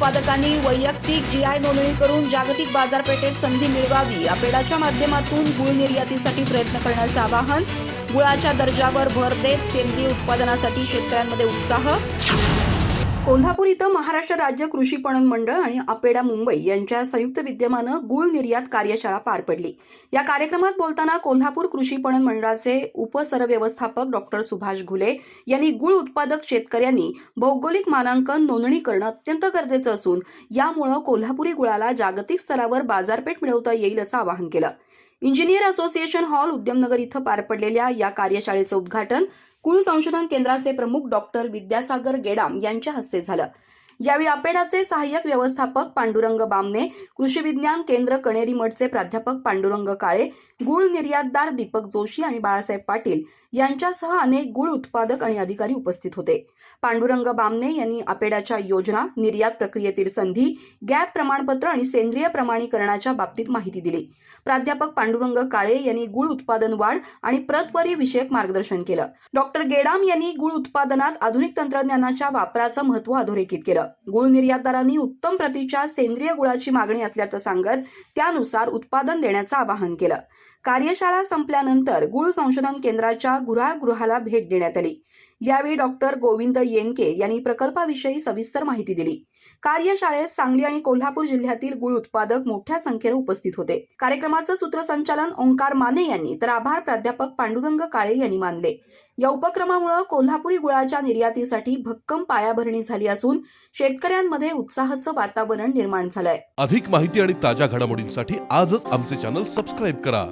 उत्पादकांनी वैयक्तिक जीआय नोंदणी करून जागतिक बाजारपेठेत संधी मिळवावी अपेडाच्या माध्यमातून गुळ निर्यातीसाठी प्रयत्न करण्याचं आवाहन गुळाच्या दर्जावर भर देत सेंद्रिय उत्पादनासाठी शेतकऱ्यांमध्ये उत्साह. कोल्हापूर इथं महाराष्ट्र राज्य कृषी पणन मंडळ आणि अपेडा मुंबई यांच्या संयुक्त विद्यमानं गुळ निर्यात कार्यशाळा पार पडली. या कार्यक्रमात बोलताना कोल्हापूर कृषी पणन मंडळाचे उपसरव्यवस्थापक डॉक्टर सुभाष घुले यांनी गुळ उत्पादक शेतकऱ्यांनी भौगोलिक मानांकन नोंदणी करणं अत्यंत गरजेचं असून यामुळं कोल्हापुरी गुळाला जागतिक स्तरावर बाजारपेठ मिळवता येईल असं आवाहन केलं. इंजिनियर असोसिएशन हॉल उद्यमनगर इथं पार पडलेल्या या कार्यशाळेचं उद्घाटन कुळ संशोधन केंद्राचे प्रमुख डॉक्टर विद्यासागर गेडाम यांच्या हस्ते झालं. यावेळी अपेडाचे सहाय्यक व्यवस्थापक पांडुरंग बामने कृषी विज्ञान केंद्र कणेरी मठचे प्राध्यापक पांडुरंग काळे गुळ निर्यातदार दीपक जोशी आणि बाळासाहेब पाटील यांच्यासह अनेक गुळ उत्पादक आणि अधिकारी उपस्थित होते. पांडुरंग बामने यांनी अपेडाच्या योजना निर्यात प्रक्रियेतील संधी गॅप प्रमाणपत्र आणि सेंद्रिय प्रमाणीकरणाच्या बाबतीत माहिती दिली. प्राध्यापक पांडुरंग काळे यांनी गुळ उत्पादन वाढ आणि प्रतवरी विषयक मार्गदर्शन केलं. डॉक्टर गेडाम यांनी गुळ उत्पादनात आधुनिक तंत्रज्ञानाच्या वापराचं महत्त्व अधोरेखित केलं. गुळ निर्यातदारांनी उत्तम प्रतीच्या सेंद्रिय गुळाची मागणी असल्याचं सांगत त्यानुसार उत्पादन देण्याचं आवाहन केलं. कार्यशाळा संपल्यानंतर गुळ संशोधन केंद्राच्या गुराळगृहाला भेट देण्यात आली. यावेळी डॉक्टर गोविंद येनके यांनी प्रकल्पाविषयी सविस्तर माहिती दिली. कार्यशाळेत सांगली आणि कोल्हापूर जिल्ह्यातील गुळ उत्पादक मोठ्या संख्येने उपस्थित होते. कार्यक्रमाचं सूत्रसंचालन ओंकार माने यांनी तर आभार प्राध्यापक पांडुरंग काळे यांनी मानले. या उपक्रमामुळे कोल्हापुरी गुळाच्या निर्यातीसाठी भक्कम पायाभरणी झाली असून शेतकऱ्यांमध्ये उत्साहाचं वातावरण निर्माण झालंय. अधिक माहिती आणि ताज्या घडामोडींसाठी आजच आमचे चॅनल सबस्क्राईब करा.